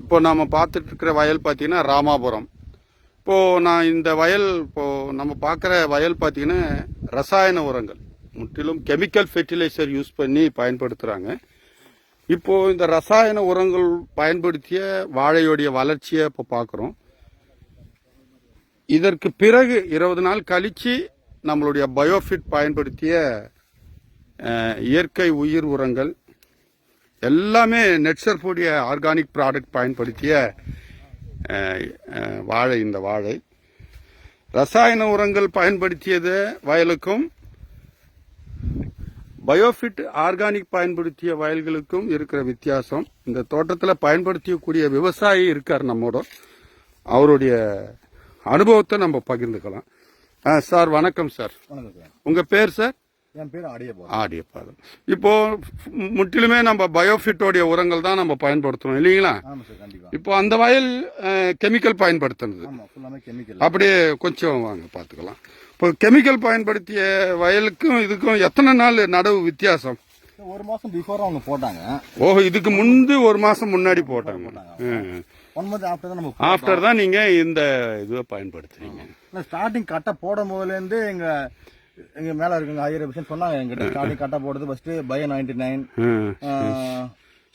இப்போ நாம் பார்த்துட்டு இருக்கிற வயல் பார்த்தீங்கன்னா ராமாபுரம். இப்போது நான் இந்த வயல் இப்போது நம்ம பார்க்குற வயல் பார்த்தீங்கன்னா ரசாயன உரங்கள். முற்றிலும் கெமிக்கல் ஃபெர்டிலைசர் யூஸ் பண்ணி பயன்படுத்துகிறாங்க இப்போது இந்த ரசாயன உரங்கள் பயன்படுத்திய வாழையுடைய வளர்ச்சியை இப்போ பார்க்குறோம். இதற்கு பிறகு இருபது நாள் கழிச்சு நம்மளுடைய பயோஃபிட் பயன்படுத்திய இயற்கை உயிர் உரங்கள் எல்லாமே நெட்சர்ஃபுடைய ஆர்கானிக் ப்ராடக்ட் பயன்படுத்திய வாழை இந்த வாழை. ரசாயன உரங்கள் பயன்படுத்தியது வயலுக்கும் பயோஃபிட் ஆர்கானிக் பயன்படுத்திய வயல்களுக்கும் இருக்கிற வித்தியாசம். இந்த தோட்டத்தில் பயன்படுத்தக்கூடிய விவசாயி இருக்கார் நம்மோட. அவருடைய அனுபவத்தை நம்ம பகிர்ந்துக்கலாம். ஆ, சார் வணக்கம் சார். வணக்கம் சார். உங்க பேர் சார்? என் பேர் இப்போ முற்றிலுமே நம்ம பயோஃபிட்டோடைய உரங்கள் தான் நம்ம பயன்படுத்துறோம் இல்லைங்களா? இப்போ அந்த வயல் கெமிக்கல் பயன்படுத்துனது. அப்படியே கொஞ்சம் வாங்க பார்த்துக்கலாம். இப்போ கெமிக்கல் பயன்படுத்திய வயலுக்கும் இதுக்கும் எத்தனை நாள் நடவு வித்தியாசம்? ஒரு மாசம் பிஃபோர் அவங்க போட்டாங்க. ஓஹோ இதுக்கு முந்து ஒரு மாசம் முன்னாடி போட்டாங்க. ஆஃப்டர் தான் நீங்க இந்த இதுவை பயன்படுத்துறீங்க. ஸ்டார்டிங் கட்டை போடும் போதுலேருந்து எங்க எங்க மேல இருக்குங்க ஹையர் விஷயம் சொன்னாங்க எங்கிட்ட ஸ்டார்டிங் கட்டை போடுறது ஃபர்ஸ்ட் பயோ நைன்டி நைன்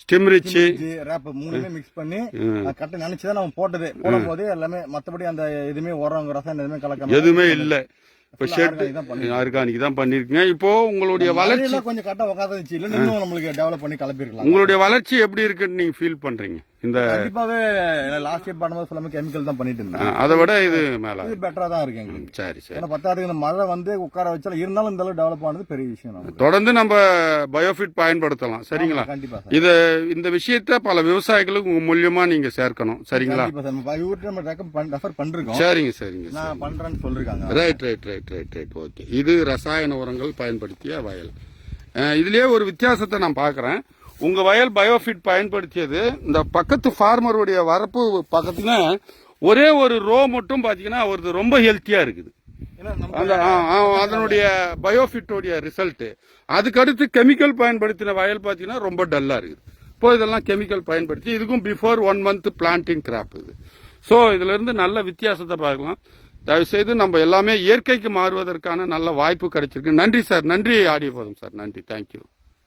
ஸ்டிம்ரிச்சு ரேப் மூணுமே மிக்ஸ் பண்ணி கட்டை நினைச்சுதான் நம்ம போட்டது. போடும் போது எல்லாமே மத்தபடி அந்த எதுவுமே உரம் ரசாயனம் எதுவுமே கலக்காம எதுவுமே இல்லை. இப்போ Full ஷெட் organic தான் பண்ணி- ஆர்கானிக் தான் பண்ணிருக்கீங்க. இப்போ உங்களுடைய வளர்ச்சி கொஞ்சம் கட்டை உட்காந்துச்சு இல்ல நம்மளுக்கு டெவலப் பண்ணி கிளப்பிருக்கலாம் உங்களுடைய வளர்ச்சி எப்படி இருக்குன்னு நீங்க ஃபீல் பண்றீங்க? இந்த கண்டிப்பாவே லாஸ்ட் இயர் பண்ணும்போது ஃபுல்லாமே கெமிக்கல் தான் பண்ணிட்டு இருந்தேன். அதை விட இது மேல இது பெட்டரா தான் இருக்கு எங்களுக்கு. சரி சரி. ஏன்னா இந்த மழை வந்து உட்கார வச்சாலும் இருந்தாலும் இந்த அளவு டெவலப் ஆனது பெரிய விஷயம் தொடர்ந்து நம்ம பயோஃபிட் பயன்படுத்தலாம் சரிங்களா? கண்டிப்பா இத இந்த விஷயத்த பல விவசாயிகளுக்கு உங்க மூலியமா நீங்க சேர்க்கணும் சரிங்களா? இவர்கிட்ட நம்ம ரெக்கம் ரெஃபர் பண்ணிருக்கோம். சரிங்க சரிங்க நான் பண்றேன்னு சொல்லிருக்காங்க. Right right right right right okay இது ரசாயன உரங்கள் பயன்படுத்திய வயல். இதுலயே ஒரு வித்தியாசத்தை நான் பார்க்கறேன். உங்க வயல் பயோஃபிட் பயன்படுத்தியது இந்த பக்கத்து ஃபார்மருடைய வரப்பு பக்கத்துல ஒரே ஒரு ரோ மட்டும் பாத்தீங்கன்னா அவரது ரொம்ப ஹெல்த்தியா இருக்குது. அந்த அதனுடைய பயோஃபிட்டோடைய ரிசல்ட் அதுக்கடுத்து கெமிக்கல் பயன்படுத்தின வயல் பார்த்தீங்கன்னா ரொம்ப டல்லா இருக்குது. இப்போ இதெல்லாம் கெமிக்கல் பயன்படுத்தி இதுக்கும் before one month planting crop இது. ஸோ இதுல இருந்து நல்ல வித்தியாசத்தை பார்க்கலாம். தயவுசெய்து நம்ம எல்லாமே இயற்கைக்கு மாறுவதற்கான நல்ல வாய்ப்பு கிடைச்சிருக்கு. நன்றி சார் நன்றி ஆடிய போதும் சார் நன்றி. தேங்க்யூ